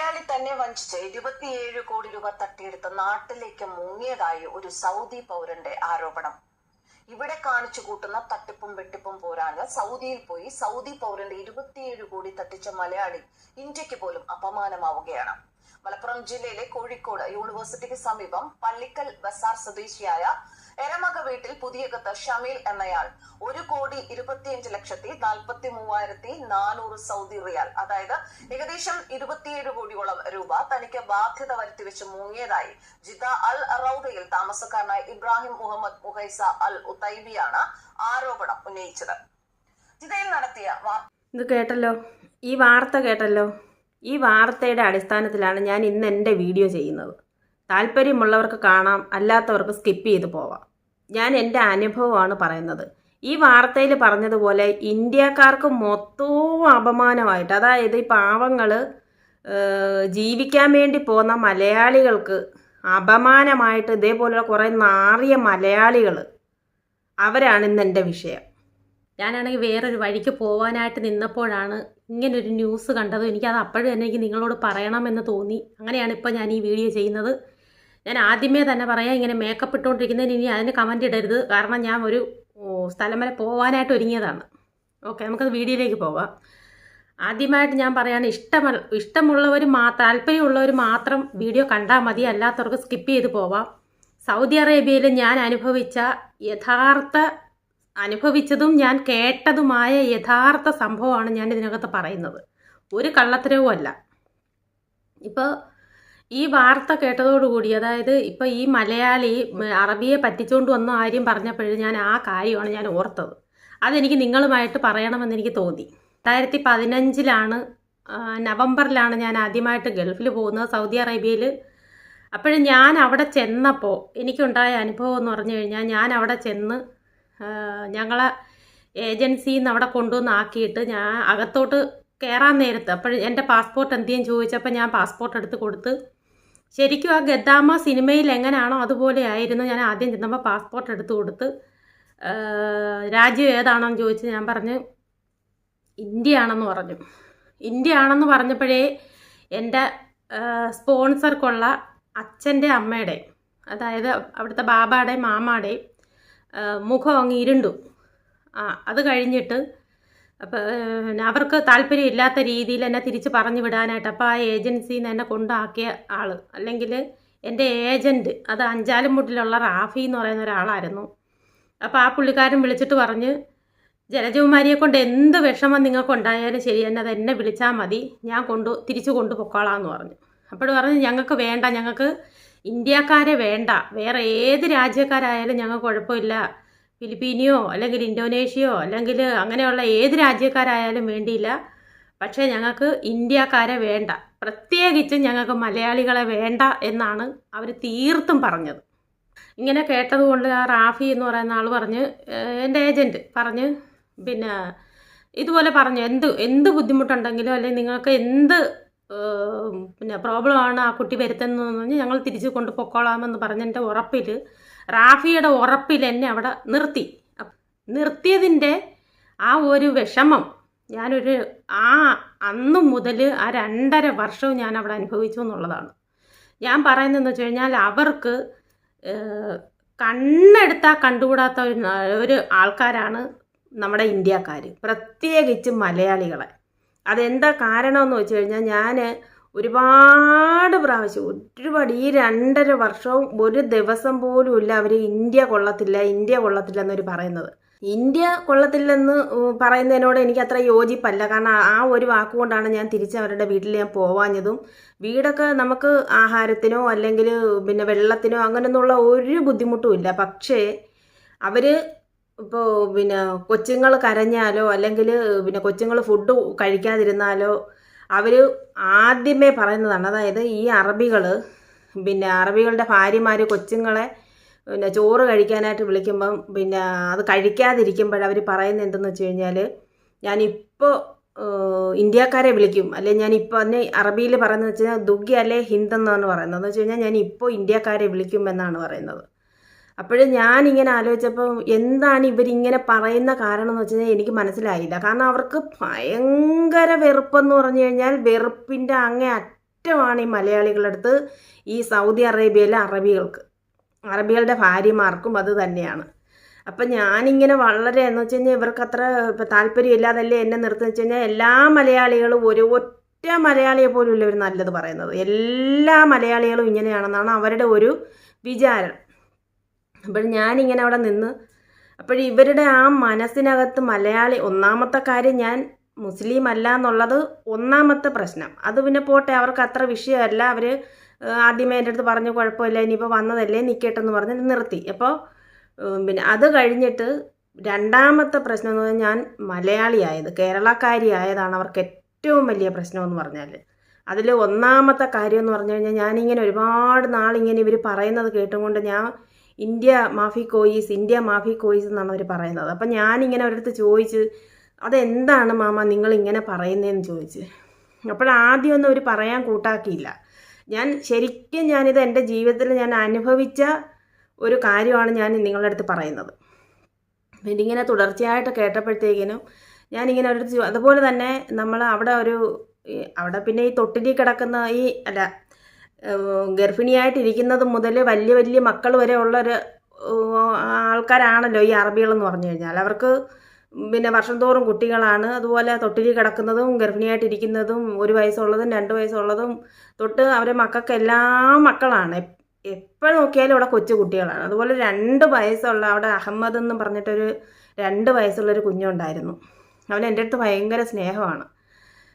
മലയാളി തന്നെ വഞ്ചിച്ച് ഇരുപത്തിയേഴ് കോടി രൂപ തട്ടിയെടുത്ത് നാട്ടിലേക്ക് മുങ്ങിയതായി ഒരു സൗദി പൗരന്റെ ആരോപണം. ഇവിടെ കാണിച്ചു കൂട്ടുന്ന തട്ടിപ്പും വെട്ടിപ്പും പോരാഞ്ഞ് സൗദിയിൽ പോയി സൗദി പൗരന്റെ ഇരുപത്തിയേഴ് കോടി തട്ടിച്ച മലയാളി ഇന്ത്യയ്ക്ക് പോലും അപമാനമാവുകയാണ്. മലപ്പുറം ജില്ലയിലെ കോഴിക്കോട് യൂണിവേഴ്സിറ്റിക്ക് സമീപം പള്ളിക്കൽ ബസാർ സ്വദേശിയായ എരമക വീട്ടിൽ പുതിയകത്ത് ഷമീൽ എന്നയാൾ ഒരു കോടി ഇരുപത്തിയഞ്ച് ലക്ഷത്തി നാൽപ്പത്തി മൂവായിരത്തി നാനൂറ് സൗദി റിയാൽ അതായത് ഏകദേശം ഇരുപത്തിയേഴ് കോടിയോളം രൂപ തനിക്ക് ബാധ്യത വരുത്തിവെച്ച് മുങ്ങിയതായി ജിദ അൽ റൌദയിൽ താമസക്കാരനായ ഇബ്രാഹിം മുഹമ്മദ് മുഹൈസ അൽ ഉത്തൈബിയാണ് ആരോപണം ഉന്നയിച്ചത്. ജിദയിൽ നടത്തിയ ഇത് കേട്ടല്ലോ. ഈ വാർത്ത കേട്ടല്ലോ. ഈ വാർത്തയുടെ അടിസ്ഥാനത്തിലാണ് ഞാൻ ഇന്ന് എന്റെ വീഡിയോ ചെയ്യുന്നത്. താല്പര്യമുള്ളവർക്ക് കാണാം അല്ലാത്തവർക്ക് സ്കിപ്പ് ചെയ്ത് പോവാം. ഞാൻ എന്റെ അനുഭവമാണ് പറയുന്നത്. ഈ വാർത്തയിൽ പറഞ്ഞതുപോലെ ഇന്ത്യക്കാർക്ക് മൊത്തവും അപമാനമായിട്ട് അതായത് ഈ പാവങ്ങൾ ജീവിക്കാൻ വേണ്ടി പോകുന്ന മലയാളികൾക്ക് അപമാനമായിട്ട് ഇതേപോലുള്ള കുറേ നാറിയ മലയാളികൾ അവരാണ് ഇന്ന് എന്റെ വിഷയം. ഞാനാണെങ്കിൽ വേറൊരു വഴിക്ക് പോകാനായിട്ട് നിന്നപ്പോഴാണ് ഇങ്ങനൊരു ന്യൂസ് കണ്ടത്. എനിക്കത് അപ്പോഴും തന്നെ എനിക്ക് നിങ്ങളോട് പറയണമെന്ന് തോന്നി. അങ്ങനെയാണ് ഇപ്പോൾ ഞാൻ ഈ വീഡിയോ ചെയ്യുന്നത്. ഞാൻ ആദ്യമേ തന്നെ പറയാം ഇങ്ങനെ മേക്കപ്പ് ഇട്ടുകൊണ്ടിരിക്കുന്നതിന് ഇനി അതിന് കമന്റ് ഇടരുത്. കാരണം ഞാൻ ഒരു സ്ഥലം വരെ പോകാനായിട്ട് ഒരുങ്ങിയതാണ്. ഓക്കെ നമുക്കത് വീഡിയോയിലേക്ക് പോവാം. ആദ്യമായിട്ട് ഞാൻ പറയാണ് ഇഷ്ടമ ഇഷ്ടമുള്ളവർ മാ താല്പര്യമുള്ളവർ മാത്രം വീഡിയോ കണ്ടാൽ മതി. അല്ലാത്തവർക്ക് സ്കിപ്പ് ചെയ്ത് പോവാം. സൗദി അറേബ്യയിൽ ഞാൻ അനുഭവിച്ച യഥാർത്ഥ അനുഭവിച്ചതും ഞാൻ കേട്ടതുമായ യഥാർത്ഥ സംഭവമാണ് ഞാൻ ഇതിനകത്ത് പറയുന്നത്. ഒരു കള്ളത്തരവും അല്ല. ഇപ്പോൾ ഈ വാർത്ത കേട്ടതോടുകൂടി അതായത് ഇപ്പോൾ ഈ മലയാളി അറബിയെ പറ്റിച്ചുകൊണ്ട് വന്ന കാര്യം പറഞ്ഞപ്പോഴും ഞാൻ ആ കാര്യമാണ് ഞാൻ ഓർത്തത്. അതെനിക്ക് നിങ്ങളുമായിട്ട് പറയണമെന്ന് എനിക്ക് തോന്നി. രണ്ടായിരത്തി പതിനഞ്ചിലാണ് നവംബറിലാണ് ഞാൻ ആദ്യമായിട്ട് ഗൾഫിൽ പോകുന്നത് സൗദി അറേബ്യയിൽ അപ്പോഴും ഞാൻ അവിടെ ചെന്നപ്പോൾ എനിക്കുണ്ടായ അനുഭവം എന്ന് പറഞ്ഞു കഴിഞ്ഞാൽ ഞാൻ അവിടെ ചെന്ന് ഞങ്ങളെ ഏജൻസിയിൽ നിന്ന് അവിടെ കൊണ്ടുവന്ന് ആക്കിയിട്ട് ഞാൻ അകത്തോട്ട് കയറാൻ നേരത്ത് അപ്പോൾ എന്റെ പാസ്പോർട്ട് എന്തെയും ചോദിച്ചപ്പോൾ ഞാൻ പാസ്പോർട്ട് എടുത്ത് കൊടുത്ത് ശരിക്കും ആ ഗദ്ദാമ സിനിമയിൽ എങ്ങനെയാണോ അതുപോലെ ആയിരുന്നു. ഞാൻ ആദ്യം ചെന്നപ്പോൾ പാസ്പോർട്ട് എടുത്ത് കൊടുത്ത് രാജ്യം ഏതാണെന്ന് ചോദിച്ച് ഞാൻ പറഞ്ഞു ഇന്ത്യ ആണെന്ന് പറഞ്ഞു. ഇന്ത്യ ആണെന്ന് പറഞ്ഞപ്പോഴേ എന്റെ സ്പോൺസർക്കുള്ള അച്ഛന്റെ അമ്മയുടെ അതായത് അവിടുത്തെ ബാബാടെയും മാമാടെയും ആ, മുഖം അങ്ങ് ഇരുണ്ടു. ആ അത് കഴിഞ്ഞിട്ട് അപ്പോൾ അവർക്ക് താല്പര്യമില്ലാത്ത രീതിയിൽ എന്നെ തിരിച്ച് പറഞ്ഞു വിടാനായിട്ട് അപ്പോൾ ആ ഏജൻസിയിൽ നിന്ന് എന്നെ കൊണ്ടാക്കിയ ആൾ അല്ലെങ്കിൽ എന്റെ ഏജന്റ് അത് അഞ്ചാലുമുട്ടിലുള്ള റാഫി എന്ന് പറയുന്ന ഒരാളായിരുന്നു. അപ്പോൾ ആ പുള്ളിക്കാരൻ വിളിച്ചിട്ട് പറഞ്ഞ് ജലജകുമാരിയെ കൊണ്ട് എന്ത് വിഷമം നിങ്ങൾക്ക് ഉണ്ടായാലും ശരി എന്നെ അത് എന്നെ വിളിച്ചാൽ മതി. ഞാൻ കൊണ്ടു തിരിച്ചു കൊണ്ടു പൊക്കോളാം എന്ന് പറഞ്ഞു. അപ്പോൾ പറഞ്ഞു ഞങ്ങൾക്ക് വേണ്ട ഞങ്ങൾക്ക് ഇന്ത്യക്കാരെ വേണ്ട. വേറെ ഏത് രാജ്യക്കാരായാലും ഞങ്ങൾക്ക് കുഴപ്പമില്ല. ഫിലിപ്പീനിയോ അല്ലെങ്കിൽ ഇന്തോനേഷ്യയോ അല്ലെങ്കിൽ അങ്ങനെയുള്ള ഏത് രാജ്യക്കാരായാലും വേണ്ടിയില്ല. പക്ഷേ ഞങ്ങൾക്ക് ഇന്ത്യക്കാരെ വേണ്ട. പ്രത്യേകിച്ച് ഞങ്ങൾക്ക് മലയാളികളെ വേണ്ട എന്നാണ് അവർ തീർത്തും പറഞ്ഞത്. ഇങ്ങനെ കേട്ടതുകൊണ്ട് ആ റാഫി എന്ന് പറയുന്ന ആൾ പറഞ്ഞ് "ഏഹ്, എന്റെ ഏജന്റ് പറഞ്ഞ് പിന്നെ ഇതുപോലെ പറഞ്ഞു എന്ത് എന്ത് ബുദ്ധിമുട്ടുണ്ടെങ്കിലും അല്ലെങ്കിൽ നിങ്ങൾക്ക് എന്ത് പിന്നെ പ്രോബ്ലമാണ് ആ കുട്ടി വരുത്തുന്നതെന്ന് പറഞ്ഞ് ഞങ്ങൾ തിരിച്ച് കൊണ്ട് പൊക്കോളാമെന്ന് പറഞ്ഞതിന്റെ ഉറപ്പിൽ റാഫിയുടെ ഉറപ്പിൽ എന്നെ അവിടെ നിർത്തി. നിർത്തിയതിന്റെ ആ ഒരു വിഷമം ഞാനൊരു ആ അന്ന് മുതൽ ആ രണ്ടര വർഷവും ഞാൻ അവിടെ അനുഭവിച്ചു എന്നുള്ളതാണ്. ഞാൻ പറയുന്നതെന്ന് വെച്ച് കഴിഞ്ഞാൽ അവർക്ക് കണ്ണെടുത്താൽ കണ്ടുകൂടാത്ത ഒരു ആൾക്കാരാണ് നമ്മുടെ ഇന്ത്യക്കാർ പ്രത്യേകിച്ച് മലയാളികളെ. അതെന്താ കാരണമെന്ന് വെച്ച് കഴിഞ്ഞാൽ ഞാൻ ഒരുപാട് പ്രാവശ്യം ഒരുപാട് ഈ രണ്ടര വർഷവും ഒരു ദിവസം പോലും ഇല്ല അവർ ഇന്ത്യ കൊള്ളത്തില്ല ഇന്ത്യ കൊള്ളത്തില്ല എന്നവർ പറയുന്നത്. ഇന്ത്യ കൊള്ളത്തില്ലെന്ന് പറയുന്നതിനോട് എനിക്ക് അത്ര യോജിപ്പല്ല. കാരണം ആ ഒരു വാക്കുകൊണ്ടാണ് ഞാൻ തിരിച്ച് അവരുടെ വീട്ടിൽ ഞാൻ പോവാഞ്ഞതും. വീടൊക്കെ നമുക്ക് ആഹാരത്തിനോ അല്ലെങ്കിൽ പിന്നെ വെള്ളത്തിനോ അങ്ങനെയൊന്നുള്ള ഒരു ബുദ്ധിമുട്ടും ഇല്ല പക്ഷേ അവർ ഇപ്പോൾ പിന്നെ കൊച്ചുങ്ങൾ കരഞ്ഞാലോ അല്ലെങ്കിൽ പിന്നെ കൊച്ചുങ്ങൾ ഫുഡ് കഴിക്കാതിരുന്നാലോ അവർ ആദ്യമേ പറയുന്നതാണ്. അതായത് ഈ അറബികൾ പിന്നെ അറബികളുടെ ഭാര്യമാർ കൊച്ചുങ്ങളെ പിന്നെ ചോറ് കഴിക്കാനായിട്ട് വിളിക്കുമ്പം പിന്നെ അത് കഴിക്കാതിരിക്കുമ്പോഴവർ പറയുന്നത് എന്തെന്ന് വെച്ച് കഴിഞ്ഞാൽ ഞാനിപ്പോൾ ഇന്ത്യക്കാരെ വിളിക്കും. അല്ലെ ഞാൻ ഇപ്പോൾ അറബിയിൽ പറയുന്നത് വെച്ച് കഴിഞ്ഞാൽ ദുഗ്ഗി അല്ലെ ഹിന്ദ് എന്നാണ് പറയുന്നത്. എന്ന് വെച്ച് കഴിഞ്ഞാൽ ഞാൻ ഇന്ത്യക്കാരെ വിളിക്കും എന്നാണ് പറയുന്നത്. അപ്പോഴും ഇങ്ങനെ ആലോചിച്ചപ്പോൾ എന്താണ് ഇവരിങ്ങനെ പറയുന്ന കാരണം എന്ന് വെച്ചാൽ എനിക്ക് മനസ്സിലായില്ല. കാരണം അവർക്ക് ഭയങ്കര വെറുപ്പെന്ന് പറഞ്ഞു കഴിഞ്ഞാൽ വെറുപ്പിന്റെ അങ്ങേ അറ്റമാണ് ഈ മലയാളികളുടെ അടുത്ത് ഈ സൗദി അറേബ്യയിലെ അറബികൾക്ക്. അറബികളുടെ ഭാര്യമാർക്കും അത് തന്നെയാണ്. അപ്പം ഞാനിങ്ങനെ വളരെ എന്ന് വെച്ച് കഴിഞ്ഞാൽ ഇവർക്ക് അത്ര ഇപ്പം താല്പര്യമില്ലാതല്ലേ എന്നെ നിർത്തി വെച്ച് കഴിഞ്ഞാൽ എല്ലാ മലയാളികളും ഒരു ഒറ്റ മലയാളിയെ പോലും ഇല്ല ഇവർ നല്ലത് പറയുന്നത്. എല്ലാ മലയാളികളും ഇങ്ങനെയാണെന്നാണ് അവരുടെ ഒരു വിചാരം. അപ്പോൾ ഞാനിങ്ങനെ അവിടെ നിന്ന് അപ്പോൾ ഇവരുടെ ആ മനസ്സിനകത്ത് മലയാളി ഒന്നാമത്തെ കാര്യം ഞാൻ മുസ്ലിം അല്ല എന്നുള്ളത് ഒന്നാമത്തെ പ്രശ്നം. അത് പിന്നെ പോട്ടെ അവർക്ക് അത്ര വിഷയമല്ല. അവർ ആദ്യമേ എന്റെ അടുത്ത് പറഞ്ഞു കുഴപ്പമില്ല ഇനിയിപ്പോൾ വന്നതല്ലേ നിൽക്കട്ടെ എന്ന് പറഞ്ഞ് നിർത്തി. അപ്പോൾ പിന്നെ അത് കഴിഞ്ഞിട്ട് രണ്ടാമത്തെ പ്രശ്നം എന്ന് പറഞ്ഞാൽ ഞാൻ മലയാളിയായത് കേരളക്കാരി ആയതാണ് അവർക്ക് ഏറ്റവും വലിയ പ്രശ്നം എന്ന് പറഞ്ഞാൽ. അതിൽ ഒന്നാമത്തെ കാര്യം എന്ന് പറഞ്ഞു കഴിഞ്ഞാൽ ഞാനിങ്ങനെ ഒരുപാട് നാളിങ്ങനെ ഇവർ പറയുന്നത് കേട്ടുകൊണ്ട് ഞാൻ ഇന്ത്യ മാഫി കോയിസ് ഇന്ത്യ മാഫി കോയീസ് എന്നാണ് അവർ പറയുന്നത്. അപ്പം ഞാനിങ്ങനെ അവരടുത്ത് ചോദിച്ച് അതെന്താണ് മാമ നിങ്ങളിങ്ങനെ പറയുന്നതെന്ന് ചോദിച്ച്? അപ്പോഴാദ്യമൊന്നും അവർ പറയാൻ കൂട്ടാക്കിയില്ല. ഞാൻ ശരിക്കും ഞാനിത് എന്റെ ജീവിതത്തിൽ ഞാൻ അനുഭവിച്ച ഒരു കാര്യമാണ് ഞാൻ നിങ്ങളുടെ അടുത്ത് പറയുന്നത്. ഇങ്ങനെ തുടർച്ചയായിട്ട് കേട്ടപ്പോഴത്തേക്കിനും ഞാനിങ്ങനെ അവരുടെ അതുപോലെ തന്നെ നമ്മൾ അവിടെ ഒരു അവിടെ പിന്നെ ഈ തൊട്ടിലിൽ കിടക്കുന്ന ഈ അല്ല ഗർഭിണിയായിട്ടിരിക്കുന്നത് മുതൽ വലിയ വലിയ മക്കൾ വരെ ഉള്ളൊരു ആൾക്കാരാണല്ലോ ഈ അറബികളെന്ന് പറഞ്ഞു കഴിഞ്ഞാൽ. അവർക്ക് പിന്നെ വർഷം തോറും കുട്ടികളാണ്. അതുപോലെ തൊട്ടിൽ കിടക്കുന്നതും ഗർഭിണിയായിട്ടിരിക്കുന്നതും ഒരു വയസ്സുള്ളതും രണ്ട് വയസ്സുള്ളതും തൊട്ട് അവരെ മക്കൾക്ക് എല്ലാ മക്കളാണ്. എപ്പോഴും നോക്കിയാലും ഇവിടെ കൊച്ചു കുട്ടികളാണ്. അതുപോലെ രണ്ട് വയസ്സുള്ള അവിടെ അഹമ്മദ് എന്ന് പറഞ്ഞിട്ടൊരു രണ്ട് വയസ്സുള്ളൊരു കുഞ്ഞുണ്ടായിരുന്നു. അവൻ എന്റെ അടുത്ത് ഭയങ്കര സ്നേഹമാണ്.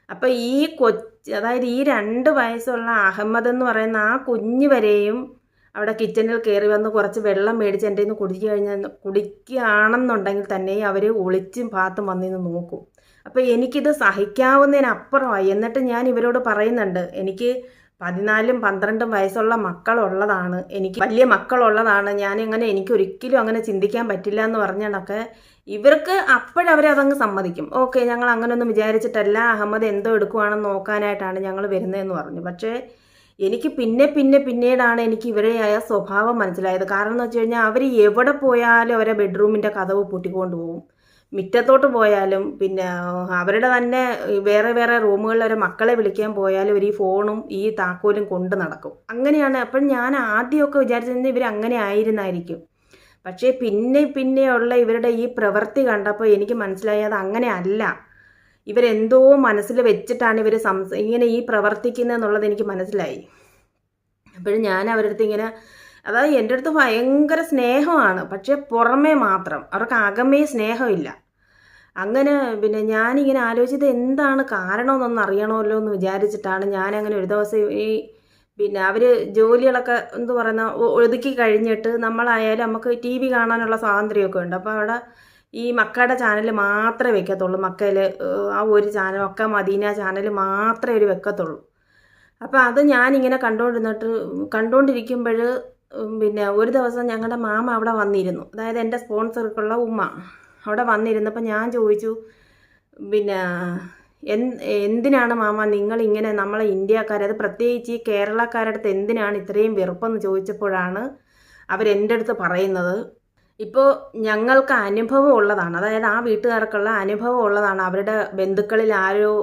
അപ്പോൾ ഈ കൊച്ച് അതായത് ഈ രണ്ട് വയസ്സുള്ള അഹമ്മദ് എന്ന് പറയുന്ന ആ കുഞ്ഞ് വരെയും അവിടെ കിച്ചണിൽ കയറി വന്ന് കുറച്ച് വെള്ളം മേടിച്ച് എന്റെ നിന്ന് കുടിച്ചു കഴിഞ്ഞാൽ കുടിക്കുകയാണെന്നുണ്ടെങ്കിൽ തന്നെ അവർ ഒളിച്ചും പാത്തും വന്നിന്ന് നോക്കും. അപ്പോൾ എനിക്കിത് സഹിക്കാവുന്നതിനപ്പുറമായി. എന്നിട്ട് ഞാൻ ഇവരോട് പറയുന്നുണ്ട് എനിക്ക് പതിനാലും പന്ത്രണ്ടും വയസ്സുള്ള മക്കളുള്ളതാണ്. എനിക്ക് വലിയ മക്കളുള്ളതാണ്. ഞാൻ എങ്ങനെ എനിക്ക് ഒരിക്കലും അങ്ങനെ ചിന്തിക്കാൻ പറ്റില്ല എന്ന് പറഞ്ഞാണൊക്കെ ഇവർക്ക് അപ്പോഴവരതങ്ങ് സമ്മതിക്കും. ഓക്കെ ഞങ്ങൾ അങ്ങനെയൊന്നും വിചാരിച്ചിട്ടല്ല. അഹമ്മദ് എന്തോ എടുക്കുവാണെന്ന് നോക്കാനായിട്ടാണ് ഞങ്ങൾ വരുന്നതെന്ന് പറഞ്ഞു. പക്ഷേ എനിക്ക് പിന്നെ പിന്നെ പിന്നീടാണ് എനിക്ക് ഇവരെയായ സ്വഭാവം മനസ്സിലായത്. കാരണം എന്ന് വെച്ച് കഴിഞ്ഞാൽ അവർ എവിടെ പോയാലും അവരെ ബെഡ്റൂമിന്റെ കഥവ് പൂട്ടിക്കൊണ്ട് പോകും മുറ്റത്തോട്ട് പോയാലും പിന്നെ അവരുടെ തന്നെ വേറെ വേറെ റൂമുകളിൽ അവരെ മക്കളെ വിളിക്കാൻ പോയാലും ഇവർ ഈ ഫോണും ഈ താക്കോലും കൊണ്ട് നടക്കും. അങ്ങനെയാണ് അപ്പം ഞാൻ ആദ്യമൊക്കെ വിചാരിച്ചിരുന്നത് ഇവർ അങ്ങനെ ആയിരുന്നായിരിക്കും. പക്ഷേ പിന്നെ പിന്നെയുള്ള ഇവരുടെ ഈ പ്രവൃത്തി കണ്ടപ്പോൾ എനിക്ക് മനസ്സിലായി അങ്ങനെ അല്ല. ഇവരെന്തോ മനസ്സിൽ വെച്ചിട്ടാണ് ഇവർ സംസ ഇങ്ങനെ ഈ പ്രവർത്തിക്കുന്നതെന്നുള്ളത് എനിക്ക് മനസ്സിലായി. അപ്പോഴും ഞാൻ അവരുടെ അടുത്ത് ഇങ്ങനെ അതായത് എന്റെ അടുത്ത് ഭയങ്കര സ്നേഹമാണ്. പക്ഷേ പുറമേ മാത്രം അവർക്ക് അകമേ സ്നേഹമില്ല. അങ്ങനെ പിന്നെ ഞാനിങ്ങനെ ആലോചിച്ചത് എന്താണ് കാരണമെന്നൊന്ന് അറിയണമല്ലോ എന്ന് വിചാരിച്ചിട്ടാണ് ഞാനങ്ങനെ ഒരു ദിവസം ഈ പിന്നെ അവർ ജോലികളൊക്കെ എന്ത് പറയുന്ന ഒതുക്കി കഴിഞ്ഞിട്ട് നമ്മളായാലും നമുക്ക് ടി വി കാണാനുള്ള സ്വാതന്ത്ര്യമൊക്കെ ഉണ്ട്. അപ്പോൾ അവിടെ ഈ മക്കയുടെ ചാനൽ മാത്രമേ വെക്കത്തുള്ളൂ. മക്കയിൽ ആ ഒരു ചാനൽ മക്ക മദീന ചാനൽ മാത്രമേ അവർ വെക്കത്തുള്ളൂ. അപ്പോൾ അത് ഞാനിങ്ങനെ കണ്ടുകൊണ്ടിരുന്നിട്ട് കണ്ടുകൊണ്ടിരിക്കുമ്പോൾ പിന്നെ ഒരു ദിവസം ഞങ്ങളുടെ മാമ അവിടെ വന്നിരുന്നു. അതായത് എന്റെ സ്പോൺസർക്കുള്ള ഉമ്മ. അവിടെ വന്നിരുന്നപ്പോൾ ഞാൻ ചോദിച്ചു പിന്നെ എന്ത് എന്തിനാണ് മാമ നിങ്ങൾ ഇങ്ങനെ നമ്മളെ ഇന്ത്യക്കാർ അത് പ്രത്യേകിച്ച് ഈ കേരളക്കാരുടെ അടുത്ത് എന്തിനാണ് ഇത്രയും വെറുപ്പെന്ന് ചോദിച്ചപ്പോഴാണ് അവരെന്റെ അടുത്ത് പറയുന്നത്. ഇപ്പോൾ ഞങ്ങൾക്ക് അനുഭവം ഉള്ളതാണ് അതായത് ആ വീട്ടുകാർക്കുള്ള അനുഭവം ഉള്ളതാണ്. അവരുടെ ബന്ധുക്കളിൽ ആരോ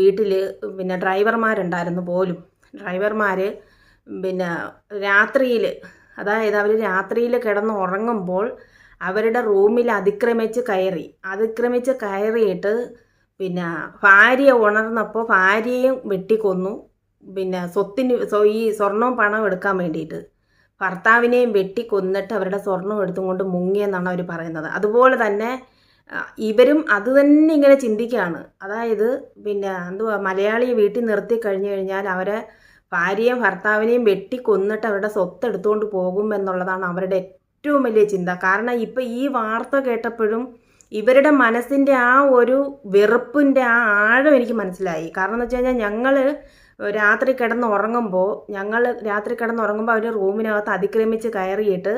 വീട്ടിൽ പിന്നെ ഡ്രൈവർമാരുണ്ടായിരുന്നു പോലും. ഡ്രൈവർമാർ പിന്നെ രാത്രിയിൽ അതായത് അവർ രാത്രിയിൽ കിടന്ന് ഉറങ്ങുമ്പോൾ അവരുടെ റൂമിൽ അതിക്രമിച്ച് കയറി. അതിക്രമിച്ച് കയറിയിട്ട് പിന്നെ ഭാര്യ ഉണർന്നപ്പോൾ ഭാര്യയും വെട്ടിക്കൊന്നു. പിന്നെ സ്വത്തിന് സ്വ- ഈ സ്വർണവും പണം എടുക്കാൻ വേണ്ടിയിട്ട് ഭർത്താവിനെയും വെട്ടിക്കൊന്നിട്ട് അവരുടെ സ്വർണം എടുത്തും കൊണ്ട് മുങ്ങിയെന്നാണ് അവർ പറയുന്നത്. അതുപോലെ തന്നെ ഇവരും അത് തന്നെ ഇങ്ങനെ ചിന്തിക്കുകയാണ് അതായത് പിന്നെ എന്തുവാ മലയാളിയെ വീട്ടിൽ നിർത്തി കഴിഞ്ഞു കഴിഞ്ഞാൽ അവരെ ഭാര്യയും ഭർത്താവിനെയും വെട്ടിക്കൊന്നിട്ട് അവരുടെ സ്വത്ത് എടുത്തുകൊണ്ട് പോകും എന്നുള്ളതാണ് അവരുടെ ഏറ്റവും വലിയ ചിന്ത. കാരണം ഇപ്പം ഈ വാർത്ത കേട്ടപ്പോഴും ഇവരുടെ മനസ്സിന്റെ ആ ഒരു വെറുപ്പിന്റെ ആ ആഴം എനിക്ക് മനസ്സിലായി. കാരണം എന്ന് വെച്ച് കഴിഞ്ഞാൽ ഞങ്ങൾ രാത്രി കിടന്ന് ഉറങ്ങുമ്പോൾ ഞങ്ങൾ രാത്രി കിടന്ന് ഉറങ്ങുമ്പോൾ അവർ റൂമിനകത്ത് അതിക്രമിച്ച് കയറിയിട്ട്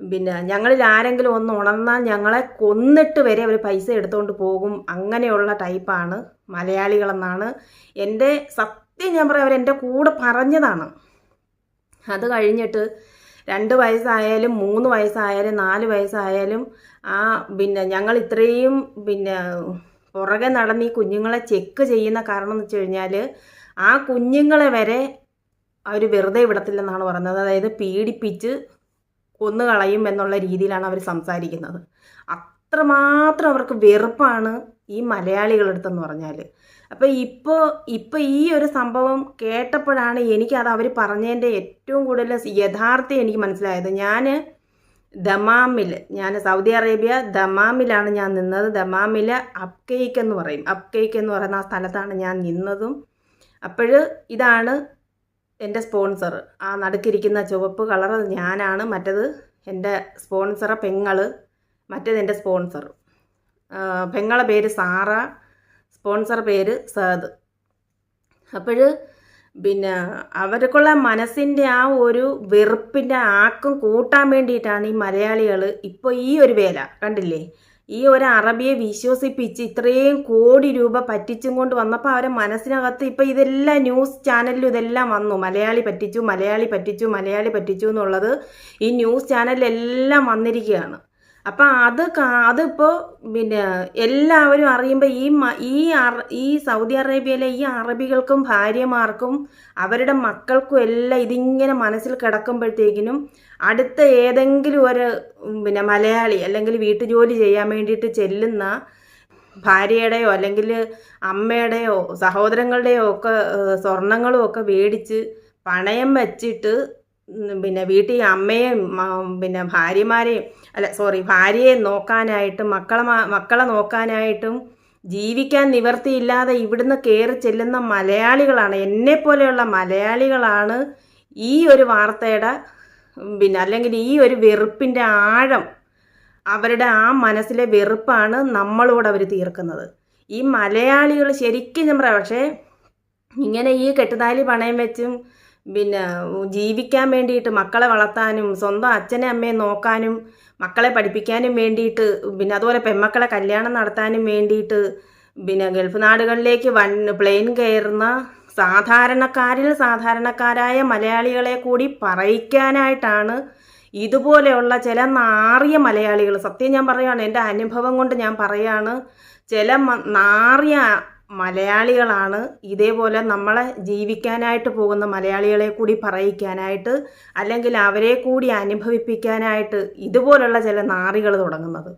പിന്നെ ഞങ്ങളിൽ ആരെങ്കിലും ഒന്ന് ഉണർന്നാൽ ഞങ്ങളെ കൊന്നിട്ട് വരെ അവർ പൈസ എടുത്തുകൊണ്ട് പോകും. അങ്ങനെയുള്ള ടൈപ്പാണ് മലയാളികളെന്നാണ് എന്റെ സത്യം ഞാൻ പറയാം അവരെന്റെ കൂടെ പറഞ്ഞതാണ്. അത് കഴിഞ്ഞിട്ട് രണ്ട് വയസ്സായാലും മൂന്ന് വയസ്സായാലും നാല് വയസ്സായാലും ആ പിന്നെ ഞങ്ങൾ ഇത്രയും പിന്നെ പുറകെ നടന്ന് ഈ കുഞ്ഞുങ്ങളെ ചെക്ക് ചെയ്യുന്ന കാരണം എന്ന് വെച്ച് കഴിഞ്ഞാൽ ആ കുഞ്ഞുങ്ങളെ വരെ അവർ വെറുതെ വിടത്തില്ലെന്നാണ് പറയുന്നത്. അതായത് പീഡിപ്പിച്ച് കൊന്നുകളയും എന്നുള്ള രീതിയിലാണ് അവർ സംസാരിക്കുന്നത്. അത്രമാത്രം അവർക്ക് വെറുപ്പാണ് ഈ മലയാളികളെടുത്തെന്ന് പറഞ്ഞാൽ അപ്പോൾ ഇപ്പോൾ ഇപ്പോൾ ഈ ഒരു സംഭവം കേട്ടപ്പോഴാണ് എനിക്കത് അവർ പറഞ്ഞതിന്റെ ഏറ്റവും കൂടുതൽ യഥാർത്ഥം എനിക്ക് മനസ്സിലായത്. ഞാൻ ദമാമിൽ ഞാൻ സൗദി അറേബ്യ ദമാമിലാണ് ഞാൻ നിന്നത്. ദമാമിൽ അപ്കേക്ക് എന്ന് പറയും. അപ്കേക്ക് എന്ന് പറയുന്ന ആ സ്ഥലത്താണ് ഞാൻ നിന്നതും. അപ്പോൾ ഇതാണ് എന്റെ സ്പോൺസർ. ആ നടുക്കിരിക്കുന്ന ചുവപ്പ് കളർ ഞാനാണ് മറ്റത് എന്റെ സ്പോൺസറ പെങ്ങൾ മറ്റേത് എന്റെ സ്പോൺസർ. പെങ്ങളെ പേര് സാറ. സ്പോൺസർ പേര് സഹദ് അപ്പോൾ പിന്നെ അവർക്കുള്ള മനസ്സിന്റെ ആ ഒരു വെറുപ്പിന്റെ ആക്കം കൂട്ടാൻ വേണ്ടിയിട്ടാണ് ഈ മലയാളികൾ ഇപ്പോൾ ഈ ഒരു വേല കണ്ടില്ലേ? ഈ ഒരു അറബിയെ വിശ്വസിപ്പിച്ച് ഇത്രയും കോടി രൂപ പറ്റിച്ചും കൊണ്ട് വന്നപ്പോൾ അവരെ മനസ്സിനകത്ത് ഇപ്പോൾ ഇതെല്ലാം ന്യൂസ് ചാനലിലും ഇതെല്ലാം വന്നു. മലയാളി പറ്റിച്ചു മലയാളി പറ്റിച്ചു മലയാളി പറ്റിച്ചു എന്നുള്ളത് ഈ ന്യൂസ് ചാനലിലെല്ലാം വന്നിരിക്കുകയാണ്. അപ്പം അത് അതിപ്പോൾ പിന്നെ എല്ലാവരും അറിയുമ്പോൾ ഈ ഈ ഈ സൗദി അറേബ്യയിലെ ഈ അറബികൾക്കും ഭാര്യമാർക്കും അവരുടെ മക്കൾക്കും എല്ലാം ഇതിങ്ങനെ മനസ്സിൽ കിടക്കുമ്പോഴത്തേക്കിനും അടുത്ത ഏതെങ്കിലും ഒരു പിന്നെ മലയാളി അല്ലെങ്കിൽ വീട്ടുജോലി ചെയ്യാൻ വേണ്ടിയിട്ട് ചെല്ലുന്ന ഭാര്യയുടെയോ അല്ലെങ്കിൽ അമ്മയുടെയോ സഹോദരങ്ങളുടെയോ ഒക്കെ സ്വർണങ്ങളും ഒക്കെ മേടിച്ച് പണയം വെച്ചിട്ട് പിന്നെ വീട്ടിൽ അമ്മയെയും പിന്നെ ഭാര്യമാരെയും അല്ല സോറി ഭാര്യയെ നോക്കാനായിട്ടും മക്കളെ മക്കളെ നോക്കാനായിട്ടും ജീവിക്കാൻ നിവർത്തിയില്ലാതെ ഇവിടുന്ന് കയറി ചെല്ലുന്ന മലയാളികളാണ്. എന്നെ പോലെയുള്ള മലയാളികളാണ് ഈ ഒരു വാർത്തയുടെ പിന്നെ അല്ലെങ്കിൽ ഈ ഒരു വെറുപ്പിന്റെ ആഴം അവരുടെ ആ മനസ്സിലെ വെറുപ്പാണ് നമ്മളോട് അവർ തീർക്കുന്നത്. ഈ മലയാളികൾ ശരിക്കും ഞാൻ പറയാം പക്ഷേ ഇങ്ങനെ ഈ കെട്ടുതാലി പണയം വെച്ചും പിന്നെ ജീവിക്കാൻ വേണ്ടിയിട്ട് മക്കളെ വളർത്താനും സ്വന്തം അച്ഛനെ അമ്മയെ നോക്കാനും മക്കളെ പഠിപ്പിക്കാനും വേണ്ടിയിട്ട് പിന്നെ അതുപോലെ പെൺമക്കളെ കല്യാണം നടത്താനും വേണ്ടിയിട്ട് പിന്നെ ഗൾഫ് നാടുകളിലേക്ക് വൺ പ്ലെയിൻ കയറുന്ന സാധാരണക്കാരിൽ സാധാരണക്കാരായ മലയാളികളെ കൂടി പറയിക്കാനായിട്ടാണ് ഇതുപോലെയുള്ള ചില നാറിയ മലയാളികൾ. സത്യം ഞാൻ പറയുകയാണ് എന്റെ അനുഭവം കൊണ്ട് ഞാൻ പറയുകയാണ് ചില നാറിയ മലയാളികളാണ് ഇതേപോലെ നമ്മളെ ജീവിക്കാനായിട്ട് പോകുന്ന മലയാളികളെ കൂടി പറയിക്കാനായിട്ട് അല്ലെങ്കിൽ അവരെ കൂടി അനുഭവിപ്പിക്കാനായിട്ട് ഇതുപോലുള്ള ചില നാറികൾ തുടങ്ങുന്നത്.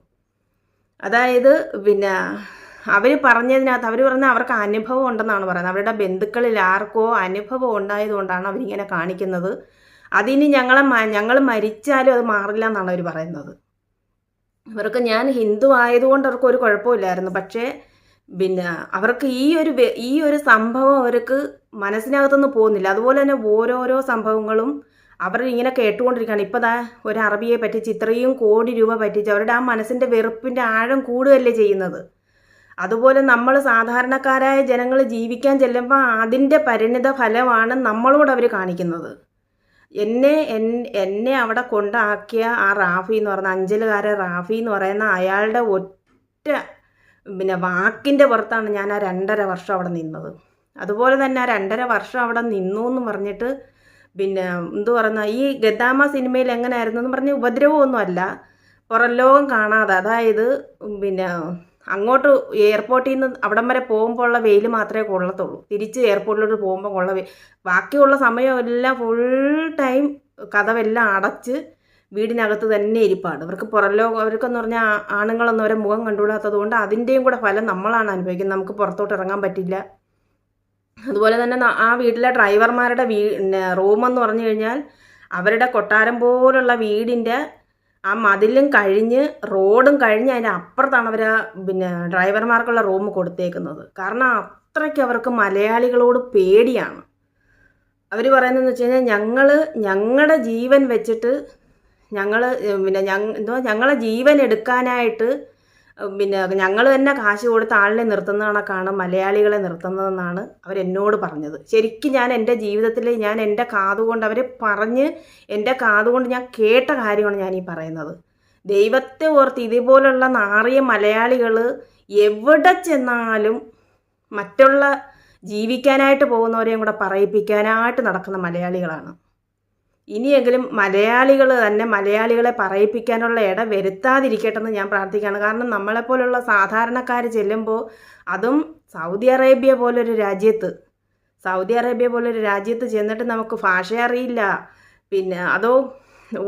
അതായത് പിന്നെ അവർ പറഞ്ഞതിനകത്ത് അവർ പറഞ്ഞാൽ അവർക്ക് അനുഭവം ഉണ്ടെന്നാണ് പറയുന്നത്. അവരുടെ ബന്ധുക്കളിൽ ആർക്കോ അനുഭവം ഉണ്ടായതുകൊണ്ടാണ് അവരിങ്ങനെ കാണിക്കുന്നത്. അതിന് ഞങ്ങളെ ഞങ്ങൾ മരിച്ചാലും അത് മാറില്ല എന്നാണ് അവർ പറയുന്നത്. ഇവർക്ക് ഞാൻ ഹിന്ദു ആയതുകൊണ്ട് അവർക്ക് ഒരു കുഴപ്പമില്ലായിരുന്നു. പക്ഷേ പിന്നെ അവർക്ക് ഈ ഒരു ഈ ഒരു സംഭവം അവർക്ക് മനസ്സിനകത്തൊന്നും പോകുന്നില്ല. അതുപോലെ തന്നെ ഓരോരോ സംഭവങ്ങളും അവർ ഇങ്ങനെ കേട്ടുകൊണ്ടിരിക്കുകയാണ്. ഇപ്പോൾ ദാ ഒരു അറബിയെ പറ്റിച്ച് ഇത്രയും കോടി രൂപ പറ്റിച്ച് അവരുടെ ആ മനസ്സിന്റെ വെറുപ്പിന്റെ ആഴം കൂടുകയല്ലേ ചെയ്യുന്നത്? അതുപോലെ നമ്മൾ സാധാരണക്കാരായ ജനങ്ങൾ ജീവിക്കാൻ ചെല്ലുമ്പോൾ അതിന്റെ പരിണിത ഫലമാണ് നമ്മളോട് അവർ കാണിക്കുന്നത്. എന്നെ എന്നെ അവിടെ കൊണ്ടാക്കിയ ആ റാഫി എന്ന് പറയുന്ന അഞ്ചലുകാരൻ റാഫി എന്ന് പറയുന്ന അയാളുടെ ഒറ്റ പിന്നെ വാക്കിന്റെ പുറത്താണ് ഞാൻ ആ രണ്ടര വർഷം അവിടെ നിന്നത്. അതുപോലെ തന്നെ ആ രണ്ടര വർഷം അവിടെ നിന്നു എന്ന് പറഞ്ഞിട്ട് പിന്നെ എന്തു പറയുന്ന ഈ ഗദാമ സിനിമയിൽ എങ്ങനെയായിരുന്നു എന്ന് പറഞ്ഞ് ഉപദ്രവമൊന്നുമല്ല പുറം ലോകം കാണാതെ അതായത് പിന്നെ അങ്ങോട്ട് എയർപോർട്ടിൽ നിന്ന് അവിടം വരെ പോകുമ്പോൾ ഉള്ള വെയിൽ മാത്രമേ കൊള്ളത്തുള്ളൂ. തിരിച്ച് എയർപോർട്ടിലോട്ട് പോകുമ്പോൾ കൊള്ള ബാക്കിയുള്ള സമയമെല്ലാം ഫുൾ ടൈം കഥവെല്ലാം അടച്ച് വീടിനകത്ത് തന്നെ ഇരിപ്പാണ്. അവർക്ക് പുറം ലോകം അവർക്കെന്ന് പറഞ്ഞാൽ ആണുങ്ങളൊന്നും അവരെ മുഖം കണ്ടുകൂടാത്തത് കൊണ്ട് അതിന്റെയും കൂടെ ഫലം നമ്മളാണ് അനുഭവിക്കുന്നത്. നമുക്ക് പുറത്തോട്ട് ഇറങ്ങാൻ പറ്റില്ല. അതുപോലെ തന്നെ ആ വീട്ടിലെ ഡ്രൈവർമാരുടെ വീ റൂമെന്ന് പറഞ്ഞു കഴിഞ്ഞാൽ അവരുടെ കൊട്ടാരം പോലുള്ള വീടിന്റെ ആ മതിലും കഴിഞ്ഞ് റോഡും കഴിഞ്ഞ് അതിന്റെ അപ്പുറത്താണ് അവർ പിന്നെ ഡ്രൈവർമാർക്കുള്ള റൂം കൊടുത്തേക്കുന്നത്. കാരണം അത്രയ്ക്ക് അവർക്ക് മലയാളികളോട് പേടിയാണ്. അവർ പറയുന്നതെന്ന് വെച്ച് കഴിഞ്ഞാൽ ഞങ്ങൾ ഞങ്ങളുടെ ജീവൻ വെച്ചിട്ട് ഞങ്ങൾ പിന്നെ എന്തോ ഞങ്ങളെ ജീവൻ എടുക്കാനായിട്ട് പിന്നെ ഞങ്ങൾ തന്നെ കാശ് കൊടുത്ത് ആളിനെ നിർത്തുന്ന കണക്കാണ് മലയാളികളെ നിർത്തുന്നതെന്നാണ് അവരെന്നോട് പറഞ്ഞത്. ശരിക്കും ഞാൻ എന്റെ ജീവിതത്തിൽ ഞാൻ എന്റെ കാതുകൊണ്ട് അവർ പറഞ്ഞ് എന്റെ കാതുകൊണ്ട് ഞാൻ കേട്ട കാര്യമാണ് ഞാൻ ഈ പറയുന്നത്. ദൈവത്തെ ഓർത്ത് ഇതുപോലുള്ള നാറിയ മലയാളികൾ എവിടെ ചെന്നാലും മറ്റുള്ള ജീവിക്കാനായിട്ട് പോകുന്നവരെയും കൂടെ പറയിപ്പിക്കാനായിട്ട് നടക്കുന്ന മലയാളികളാണ്. ഇനിയെങ്കിലും മലയാളികൾ തന്നെ മലയാളികളെ പറയിപ്പിക്കാനുള്ള ഇട വരുത്താതിരിക്കട്ടെ എന്ന് ഞാൻ പ്രാർത്ഥിക്കുകയാണ്. കാരണം നമ്മളെപ്പോലുള്ള സാധാരണക്കാർ ചെല്ലുമ്പോൾ അതും സൗദി അറേബ്യ പോലൊരു രാജ്യത്ത്. സൗദി അറേബ്യ പോലൊരു രാജ്യത്ത് ചെന്നിട്ട് നമുക്ക് ഭാഷ അറിയില്ല. പിന്നെ അതോ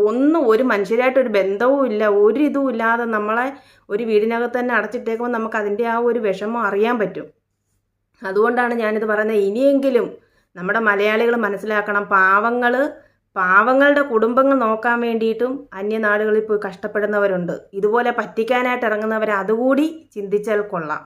ഒന്നും ഒരു മനുഷ്യരായിട്ടൊരു ബന്ധവും ഇല്ല ഒരു ഇതും ഇല്ലാതെ നമ്മളെ ഒരു വീടിനകത്ത് തന്നെ അടച്ചിട്ടേക്കുമ്പോൾ നമുക്ക് അതിന്റെ ആ ഒരു വിഷമം അറിയാൻ പറ്റും. അതുകൊണ്ടാണ് ഞാനിത് പറയുന്നത്. ഇനിയെങ്കിലും നമ്മുടെ മലയാളികൾ മനസ്സിലാക്കണം പാവങ്ങൾ പാവങ്ങളുടെ കുടുംബങ്ങൾ നോക്കാൻ വേണ്ടിയിട്ടും അന്യനാടുകളിൽ പോയി കഷ്ടപ്പെടുന്നവരുണ്ട്. ഇതുപോലെ പറ്റിക്കാനായിട്ട് ഇറങ്ങുന്നവരെ അതുകൂടി ചിന്തിച്ചാൽ കൊള്ളാം.